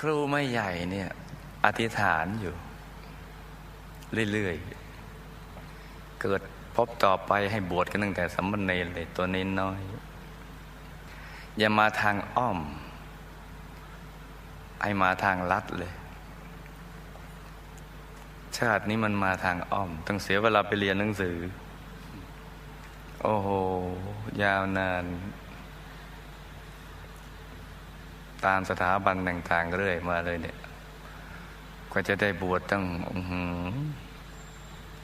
ครูไม่ใหญ่เนี่ย อธิษฐานอยู่ เรื่อยๆ เกิดพบต่อไปให้บวชกันตั้งแต่สัมมเนรเลยตัวน้น้อย อย่ามาทางอ้อมให้มาทางลัดเลย ชาตินี้มันมาทางอ้อม ต้องเสียเวลาไปเรียนหนังสือ โอ้โห ยาวนาน ตามสถาบันต่างๆเรื่อยมาเลยเนี่ยก็จะได้บวชตั้ง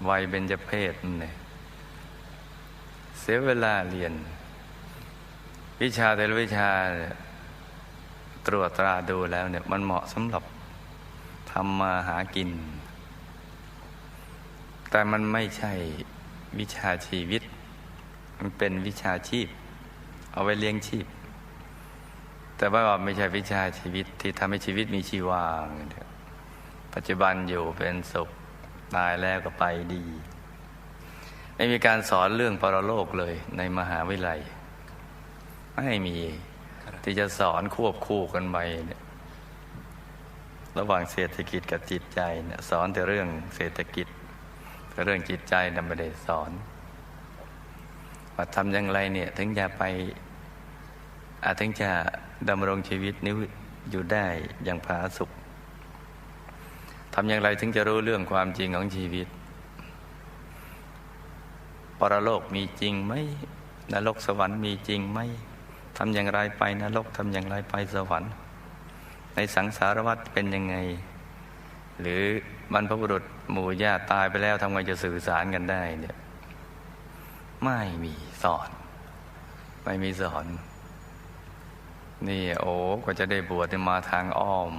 วัยเบญจเพศนั่เนี่ยเสียเวลาเรียน วิชาแต่ละวิชาตรวจตราดูแล้วเนี่ยมันเหมาะสำหรับทำมาหากิน แต่มันไม่ใช่วิชาชีวิต มันเป็นวิชาชีพ เอาไว้เลี้ยงชีพ แต่ว่าไม่ใช่วิชาชีวิตที่ทำให้ชีวิตมีชีวาปัจจุบันอยู่เป็นสุขตายแล้วก็ไปดี ไม่มีการสอนเรื่องปรโลกเลยในมหาวิทยาลัย ไม่มีที่จะสอนควบคู่กันไปเนี่ยระหว่างเศรษฐกิจกับจิตใจเนี่ยสอนแต่เรื่องเศรษฐกิจแต่เรื่องจิตใจน่ะไม่ได้สอนว่าทำอย่างไรเนี่ย ถึงจะไป อาจถึงจะดำรงชีวิตนี้อยู่ได้อย่างผาสุกทำอย่างไรถึงจะรู้เรื่องความจริงของชีวิต ปรโลกมีจริงไหมนรกสวรรค์มีจริงไหมทำอย่างไรไปนรกทำอย่างไรไปสวรรค์ ในสังสารวัฏเป็นยังไง หรือบรรพบุรุษหมู่ญาติตายไปแล้วทำไงจะสื่อสารกันได้เนี่ยไม่มีสอน ไม่มีสอน นี่โอ้ก็จะได้บวชมาทางอ้อม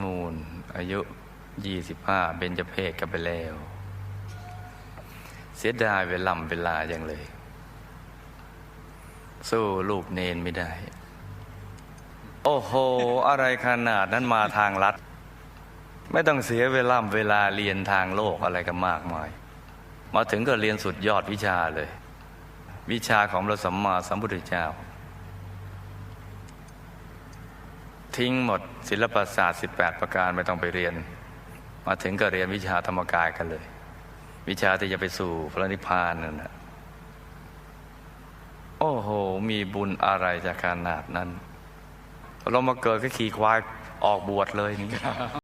นูนอายุยี่สิบห้าเบญจเพศกันไปแล้ว เสียดายเวลาเวลาอย่างเลย สู้ลูกเนนไม่ได้ โอ้โห อะไรขนาดนั้นมาทางลัด ไม่ต้องเสียเวลาเวลาเรียนทางโลกอะไรกันมากมาย มาถึงก็เรียนสุดยอดวิชาเลย วิชาของพระสัมมาสัมพุทธเจ้า ทิ้งหมดศิลปศาสตร์18 ประการไม่ต้องไปเรียน มาถึงก็เรียนวิชาธรรมกายกันเลย วิชาที่จะไปสู่พระนิพพานนั่นนะโอ้โห มีบุญอะไรจากขนาดนั้น เรามาเกิดก็ขี่ควายออกบวชเลยนี่